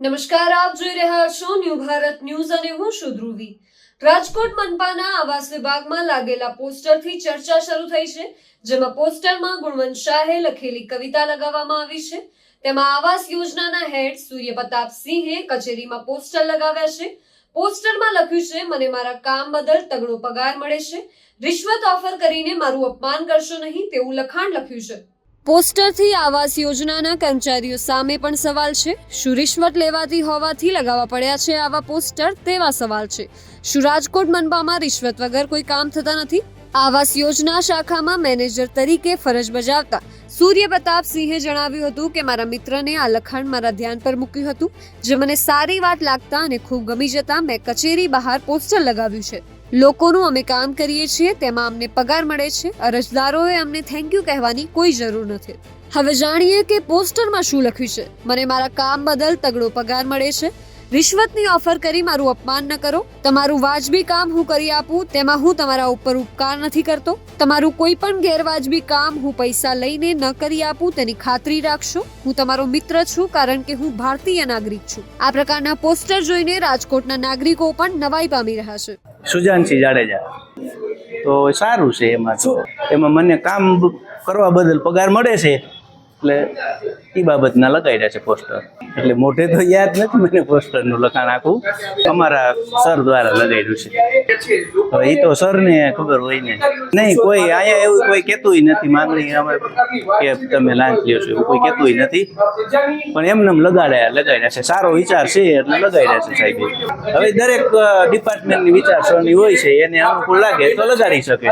નમસ્કાર, આપ જોઈ રહ્યા છો ન્યૂ ભારત ન્યૂઝ અને હું છું ધ્રુવી. રાજકોટ મનપાના આવાસ વિભાગમાં લાગેલા પોસ્ટરથી ચર્ચા શરૂ થઈ છે, જેમાં પોસ્ટરમાં ગુણવંત શાહે લખેલી કવિતા લગાવવામાં આવી છે. તેમાં આવાસ યોજનાના હેડ સૂર્ય પ્રતાપ સિંહે કચેરીમાં પોસ્ટર લગાવ્યા છે. પોસ્ટરમાં લખ્યું છે, મને મારા કામ બદલ તગડો પગાર મળે છે. રિશ્વત ઓફર કરીને મારું અપમાન કરશો નહીં, તેવું લખાણ લખ્યું છે. પોસ્ટરથી આવાસ યોજનાના કર્મચારીઓ સામે પણ સવાલ છે. શું રિશ્વત લેવાતી હોવાથી લગાવવા પડ્યા છે આવા પોસ્ટર? તેવા સવાલ છે. શું રાજકોટ મનપામાં રિશ્વત વગર કોઈ કામ થતા નથી? આવાસ યોજના શાખામાં મેનેજર તરીકે ફરજ બજાવતા સૂર્ય પ્રતાપ સિંહે જણાવ્યું હતું કે, મારા મિત્રને આ લખાણ મારા ધ્યાન પર મૂક્યું હતું. જે મને સારી વાત લાગતા અને ખૂબ ગમી જતા મેં કચેરી બહાર પોસ્ટર લગાવ્યું છે. લોકોનું અમે કામ કરીએ છીએ, તેમાં અમને પગાર મળે છે. અરજદારોએ અમને થેન્ક યુ કહેવાની કોઈ જરૂર નથી. હવે જાણીએ કે પોસ્ટરમાં શું લખ્યું છે. મને મારા કામ બદલ તગડો પગાર મળે છે. રિશ્વતની ઓફર કરી મારું અપમાન ન કરો. તમારું વાજબી કામ હું કરી આપું, તેમાં હું તમારા ઉપર ઉપકાર નથી કરતો. તમારું કોઈ પણ ગેરવાજબી કામ હું પૈસા લઈને ન કરી આપું, તેની ખાતરી રાખશો. હું તમારો મિત્ર છું, કારણ કે હું ભારતીય નાગરિક છું. આ પ્રકારના પોસ્ટર જોઈને રાજકોટના નાગરિકો પણ નવાઈ પામી રહ્યા છે. સુજાનસિંહ જાડેજા. તો સારું છે એમાં તો. એમાં મને કામ કરવા બદલ પગાર મળે છે. એટલે એ બાબતના લગાડ્યા છે પોસ્ટર. એટલે મોઢે તો યાદ નથી, મને પોસ્ટરનું લખાણ આખું અમારા સર દ્વારા લગાડ્યું છે. હવે એ તો સરને ખબર હોય ને. નહીં, કોઈ અહીંયા એવું કોઈ કહેતુંય નથી, માંગણી અમે કે તમે લાંચ લ્યો છો એવું કોઈ કહેતુંય નથી. પણ એમને એમ લગાડ્યા લગાડ્યા છે. સારો વિચાર છે એટલે લગાડ્યા છે સાહેબ. હવે દરેક ડિપાર્ટમેન્ટની વિચારસરણી હોય છે, એને અનુકૂળ લાગે તો લગાડી શકે.